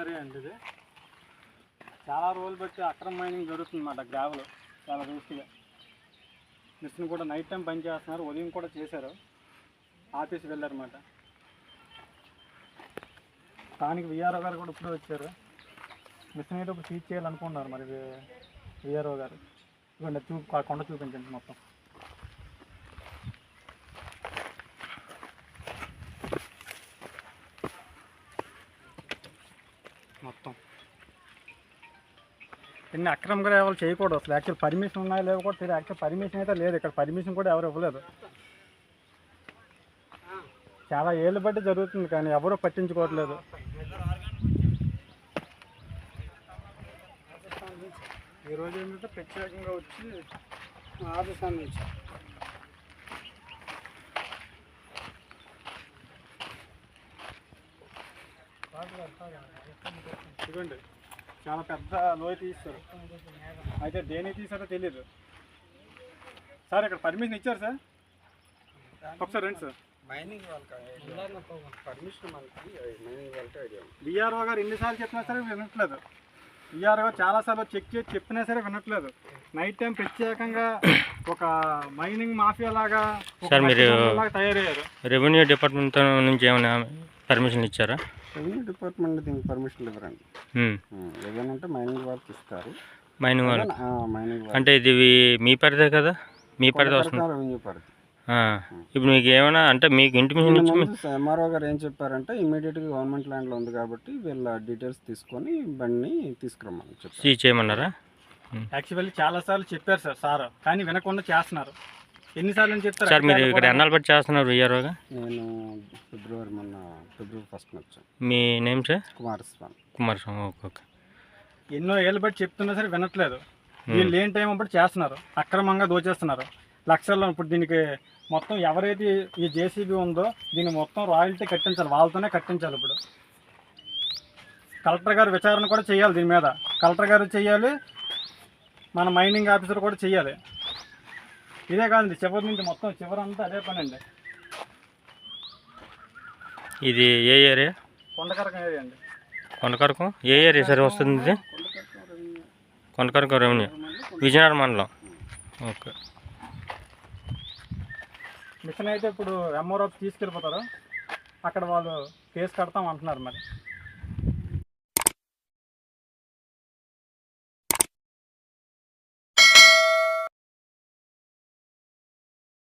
అండి ఇది చాలా రోజులు బట్టి అక్రమ మైనింగ్ జరుగుతుంది అన్నమాట గ్రావెల్ చాలా రీస్ట్గా మిషన్ కూడా నైట్ టైం పని చేస్తున్నారు ఉదయం కూడా చేశారు. ఆఫీస్కి వెళ్ళారన్నమాట. స్థానిక విఆర్ఓ గారు కూడా ఇప్పుడే వచ్చారు. మిషన్ అయితే ఇప్పుడు సీజ్ చేయాలనుకున్నారు మరి విఆర్ఓ గారు. ఇవ్వండి చూ కొండ చూపించండి మొత్తం. మొత్తం. ఇన్ని అక్రమంగా ఎవరు చేయకూడదు అసలు. యాక్చువల్ పర్మిషన్ ఉన్నాయో లేవో కూడా తెలియదు. యాక్చువల్ పర్మిషన్ అయితే లేదు. ఇక్కడ పర్మిషన్ కూడా ఎవరు ఇవ్వలేదు. చాలా ఏళ్ళు బట్టి జరుగుతుంది కానీ ఎవరూ పట్టించుకోవట్లేదు. ఈరోజు ఏంటంటే ప్రత్యేకంగా వచ్చి ఆఫీస్ నుంచి ఇదిగోండి చాలా పెద్ద లోయ తీస్తారు. అయితే దేనికి తీసారో తెలియదు సార్ ఇక్కడ పర్మిషన్ ఇచ్చారు సార్? ఒకసారి రండి సార్. మైనింగ్ వాళ్ళకి పర్మిషన్ మనకి మైనింగ్ వాళ్ళకి ఐడియా గారు ఎన్నిసార్లు చెప్పినా సరే వినట్లేదు. విఆర్ఓ గారు చాలాసార్లు చెక్ చేసి చెప్పినా సరే వినట్లేదు. నైట్ టైం ప్రత్యేకంగా ఒక మైనింగ్ మాఫియా లాగా ఒక సార్, మీరు- మట్టి లాగా తయారయ్యారు. రెవెన్యూ డిపార్ట్మెంట్ నుంచి ఏమైనా పర్మిషన్ ఇచ్చారా? రెవెన్యూ డిపార్ట్మెంట్ దీనికి పర్మిషన్ ఇవ్వరండి. ఏదైనా ఉంటే మైనింగ్ వాళ్ళకి ఇస్తారు. మైనింగ్ వాళ్ళు మైనింగ్ అంటే ఇది మీ పరిదే కదా? మీ పరిధి వస్తుంది. రెవెన్యూ పరిధి. ఆ. ఇప్పుడు మీకు ఏమైనా అంటే మీకు ఇంటిమేషన్ ఇచ్చి మీ- ఎంఆర్ఓ గారు ఏం చెప్పారంటే ఇమీడియట్గా గవర్నమెంట్ ల్యాండ్లో ఉంది కాబట్టి వీళ్ళ డీటెయిల్స్ తీసుకొని బండిని తీసుకురమ్మని చెప్పారు. సీజ్ చేయమన్నారా. యాక్చువల్లీ చాలాసార్లు చెప్పారు సార్ సార్. కానీ వినకుండా చేస్తున్నారు. ఎన్నిసార్లు అని చెప్తారు సార్ మీరు ఇక్కడ కూడా- ఎన్నాళ్ళు బట్టి చేస్తున్నారు విఆర్ఓగా నేను ఫిబ్రవరి మొన్న ఫిబ్రవరి ఫస్ట్ వచ్చాను మీ name sir Kumaraswamy. Kumaraswamy okay okay. ఎన్నో ఏళ్ళు బట్టి చెప్తున్నా సరే వినట్లేదు. వీళ్ళు లేని టైం అప్పుడు చేస్తున్నారు. అక్రమంగా దోచేస్తున్నారు. లక్షల్లో ఇప్పుడు దీనికి మొత్తం ఎవరైతే ఈ జేసీబీ ఉందో దీన్ని మొత్తం రాయల్టీ కట్టించాలి. వాళ్ళతోనే కట్టించాలి ఇప్పుడు. కలెక్టర్ గారు విచారణ కూడా చేయాలి దీని మీద. కలెక్టర్ గారు చేయాలి. మన మైనింగ్ ఆఫీసర్ కూడా చేయాలి. ఇదే కాదండి చివరి నుంచి మొత్తం చివరంతా అదే పని అండి ఇది ఏ ఏరియా? కొండకరకం ఏరియా అండి. కొండకరకం? ఏ ఏరియా సార్ వస్తుంది ఇది? కొండకరకం రెవెన్యూ. విజయనగరం మండలం. ఓకే. మిషన్ అయితే ఇప్పుడు ఎంఆర్ఓ తీసుకెళ్ళిపోతారు. అక్కడ వాళ్ళు కేసు కడతాం అంటున్నారు మరి.